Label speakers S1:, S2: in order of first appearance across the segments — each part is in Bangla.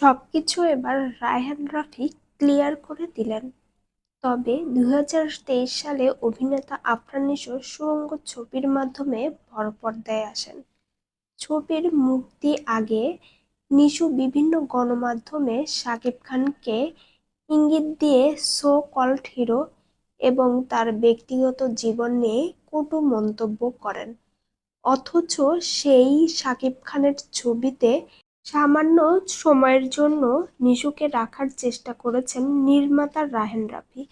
S1: সবকিছু এবার রায়হান রাফি ক্লিয়ার করে দিলেন। তবে দু হাজার তেইশ সালে অভিনেতা আফরান নিশো সুড়ঙ্গ ছবির মাধ্যমে বড় পর্দায় আসেন। ছবির মুক্তি আগে নিশু বিভিন্ন গণমাধ্যমে শাকিব খানকে ইঙ্গিত দিয়ে সো কল্ড হিরো এবং তার ব্যক্তিগত জীবন নিয়ে কটু মন্তব্য করেন। অথচ সেই শাকিব খানের ছবিতে সামান্য সময়ের জন্য নিশুকে রাখার চেষ্টা করেছেন নির্মাতা রাহেন রাফি।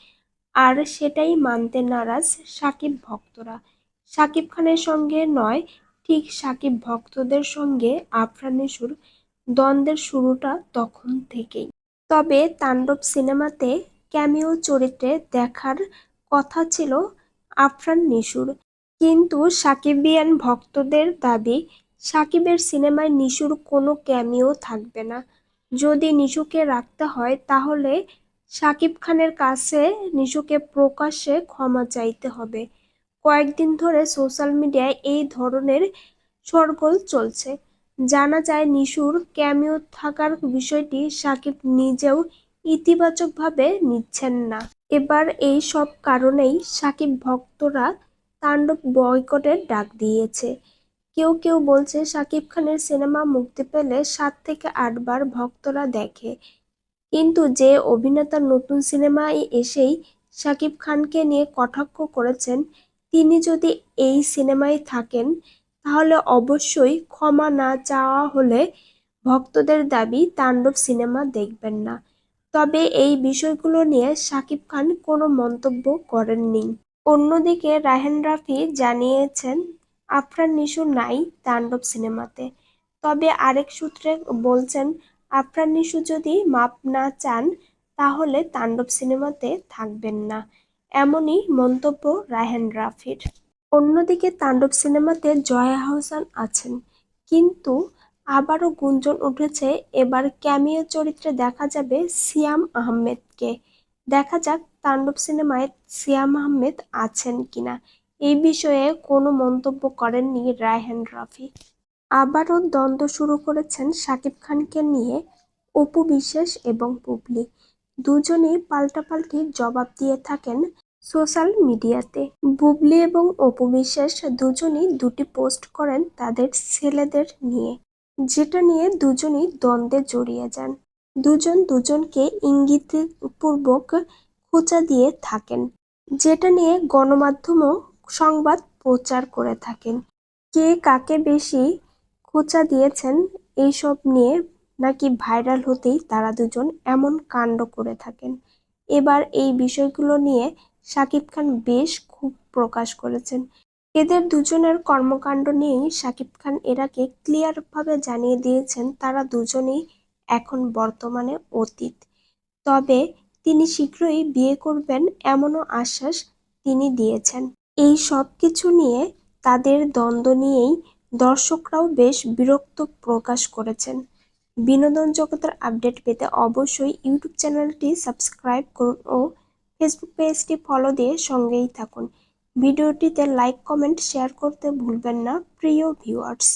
S1: আর সেটাই মানতে নারাজ সাকিব ভক্তরা। সাকিব খানের সঙ্গে নয়, ঠিক সাকিব ভক্তদের সঙ্গে আফরান নিশুর দ্বন্দ্বের শুরুটা তখন থেকেই। তবে তাণ্ডব সিনেমাতে ক্যামিও চরিত্রে দেখার কথা ছিল আফরান নিশুর কিন্তু সাকিবিয়ান ভক্তদের দাবি সাকিবের সিনেমায় নিশুর কোনো ক্যামিও থাকবে না। যদি নিশুকে রাখতে হয়, তাহলে সাকিব খানের কাছে নিশুকে প্রকাশ্যে ক্ষমা চাইতে হবে। কয়েকদিন ধরে সোশ্যাল মিডিয়ায় এই ধরনের সরগোল চলছে। জানা যায়, নিশুর ক্যামিও থাকার বিষয়টি সাকিব নিজেও ইতিবাচকভাবে নিচ্ছেন না। এবার এই সব কারণেই সাকিব ভক্তরা তাণ্ডব বয়কটের ডাক দিয়েছে। কেউ কেউ বলছে, শাকিব খানের সিনেমা মুক্তি পেলে সাত থেকে আটবার ভক্তরা দেখে। কিন্তু যে অভিনেতা নতুন সিনেমায় এসেই শাকিব খানকে নিয়ে কটাক্ষ করেছেন, তিনি যদি এই সিনেমায় থাকেন, তাহলে অবশ্যই ক্ষমা না চাওয়া হলে ভক্তদের দাবি তাণ্ডব সিনেমা দেখবেন না। তবে এই বিষয়গুলো নিয়ে শাকিব খান কোনো মন্তব্য করেননি। অন্যদিকে রাহেন রাফি জানিয়েছেন আফরান নিশু নাই তাণ্ডব সিনেমাতে। তবে আরেক সূত্রে বলছেন, আফরান নিশু যদি মাপ না চান, তাহলে তাণ্ডব সিনেমাতে থাকবেন না। এমনই মন্তব্য রাহেন রাফির। অন্যদিকে তাণ্ডব সিনেমাতে জয়া আহসান আছেন, কিন্তু আবারও গুঞ্জন উঠেছে, এবার ক্যামিও চরিত্রে দেখা যাবে সিয়াম আহমেদকে। দেখা যাক তাণ্ডব সিনেমায় সিয়াম আহমেদ আছেন কিনা। এই বিষয়ে কোনো মন্তব্য করেননি রায়হান রাফি। আবারও দ্বন্দ্ব শুরু করেছেন শাকিব খানকে নিয়ে অপু বিশ্বাস এবং পুবলি দুজনেই পাল্টাপাল্টি জবাব দিয়ে থাকেন সোশ্যাল মিডিয়াতে। বুবলি এবং অপু বিশ্বাস দুজনই দুটি পোস্ট করেন তাদের ছেলেদের নিয়ে, যেটা নিয়ে দুজনই দ্বন্দ্বে জড়িয়ে যান। দুজন দুজনকে ইঙ্গিতপূর্বক খোঁচা দিয়ে থাকেন, যেটা নিয়ে গণমাধ্যমও সংবাদ প্রচার করে থাকেন। কে কাকে বেশি খোঁচা দিয়েছেন এইসব নিয়ে নাকি ভাইরাল হতেই তারা দুজন এমন কাণ্ড করে থাকেন। এবার এই বিষয়গুলো নিয়ে শাকিব খান বেশ খুব প্রকাশ করেছেন। এদের দুজনের কর্মকাণ্ড নিয়েই শাকিব খান এরাকে ক্লিয়ারভাবে জানিয়ে দিয়েছেন তারা দুজনেই এখন বর্তমানে অতীত। তবে তিনি শীঘ্রই বিয়ে করবেন এমনও আশ্বাস তিনি দিয়েছেন। এই সব কিছু নিয়ে তাদের দ্বন্দ্ব নিয়েই দর্শকরাও বেশ বিরক্ত প্রকাশ করেছেন। বিনোদন জগতের আপডেট পেতে অবশ্যই ইউটিউব চ্যানেলটি সাবস্ক্রাইব করুন ও ফেসবুক পেজটি ফলো দিয়ে সঙ্গেই থাকুন। ভিডিওটিতে লাইক, কমেন্ট, শেয়ার করতে ভুলবেন না, প্রিয় ভিউয়ার্স।